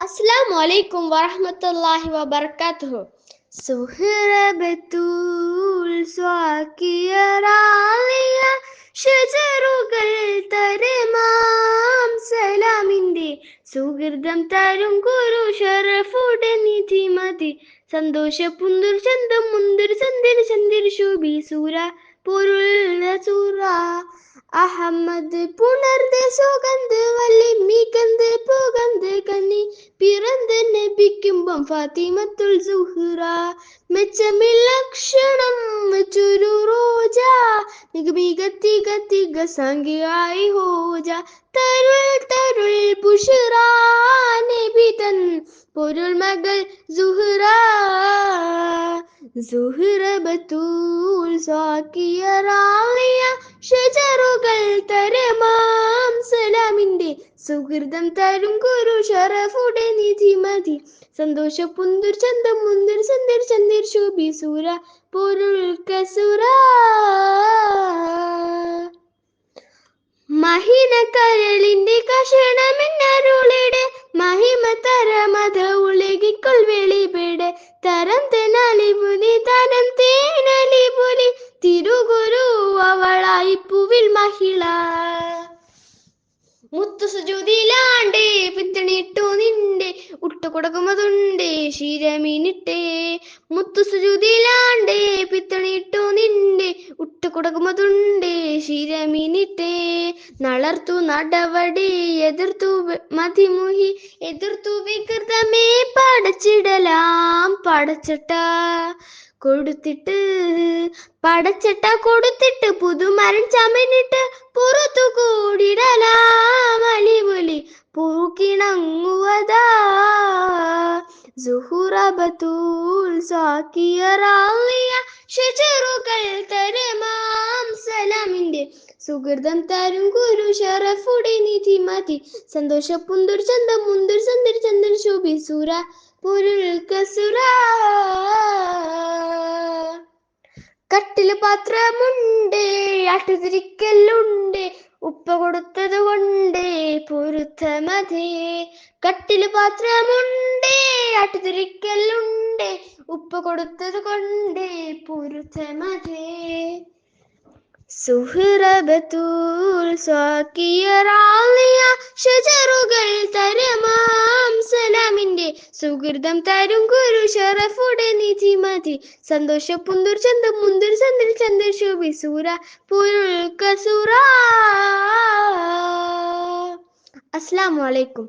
അസ്സലാമു അലൈക്കും വറഹ്മത്തുള്ളാഹി വബർക്കാത്തുഹു. സുഹൃബത്തൂൽ സ്വാക്കിയ റാളിയ ഷജറുകൾ തരമാം സലാമിന്റെ സുഹൃതം തരും ഗുരു ഷറഫുടെ നിധി മതി. സന്തോഷ പുന്തുർ ചന്തം മുന്തിർ ചന്ദിർ ചന്ദിർ ശോഭി സൂര പൊരുൾ സൂറ അഹമ്മദ് പുണർദ സുഗന്ധ വല്ലി നബിക്കുമ്പം ഫാത്തിമത്തുൽ സുഹ്റ മെച്ചമില്ല ക്ഷണം വെച്ചൊരു റോജ മിക മിക തിക തിക സംഖ്യയായി ഹോജ തരുൾ തരുൾ പുഷറ നബി തൻ പൊരുൾ മകൾ സുഹ്റ സുഹ്റ ബത്തൂൽ സാക്കിയ റാളിയ ഷജറുകൾ തരമാം സലാമിന്റെ സുഹൃതം തരും ഗുരു ഷറഫുടെ നിധി മതി. സന്തോഷ പുന്തുർ ചന്തം മുന്തിർ ചന്തിർ ചന്ദിർ ശോഭി സൂര പൊരുൾ കസുര. മഹിന കരളിന്റെ കഷണമെന്നരുളിടെ മഹിമ തരമത ഉലകിക്കൊൾ വെളിപെടെ തരം തെനലിപുലി തരം തേനലിപുലി തിരുഗുരു അവളായി പൂവിൽ മഹിള. മുത്തു സുജൂതിലാണ്ടേ പിത്തണിട്ടു നിന്റെ ഉട്ടുകൊടകുമതുണ്ടേ ശിരമീനിട്ടേ മുത്തു സുജൂതിലാണ്ടേ പിത്തണിട്ടു നിന്റെ ഉട്ടുകൊടകുമതുണ്ടേ ശീരമീനിട്ടേ നളർത്തു നടവടി എതിർത്തു മതിമുഹി എതിർത്തു വികൃതമേ പടച്ചിടലാം പടച്ചട്ട. കൊടുത്തിട്ട് പടച്ചട്ട കൊടുത്തിട്ട് പുതുമരൻ ചമനിട്ട് പുറത്തു കൂടിടലാമലിപൊലി പൂക്കിണങ്ങുവതാ. സുഹൃതം തരും ഗുരു ഷറഫുടെ നിധി മതി സന്തോഷ പുന്തുർ ചന്ദ മുന്തുർ ചന്ദ്രൻ ശോഭി സുര കട്ടിൽ പാത്രമുണ്ട് അട്ടുതിരിക്കലുണ്ട് ഉപ്പ കൊടുത്തത് കൊണ്ട് പൊരുത്തമതി കട്ടിൽ പാത്രമുണ്ട് അട്ടുതിരിക്കലുണ്ട് ഉപ്പ കൊടുത്തത് കൊണ്ട് പൊരുത്തമതി സുഹൃബത്തൂൽ സ്വാക്കിയ റാളിയ ഷജറുകൾ സുഹൃതം തരും ഗുരു ഷറഫുടെ നിധി മതി. സന്തോഷ പുന്തുർ ചന്തം മുന്തുർ ചന്ദിൽ ചന്ദ്രശു ശോഭി സൂര പൊരുൾ അലൈക്കും.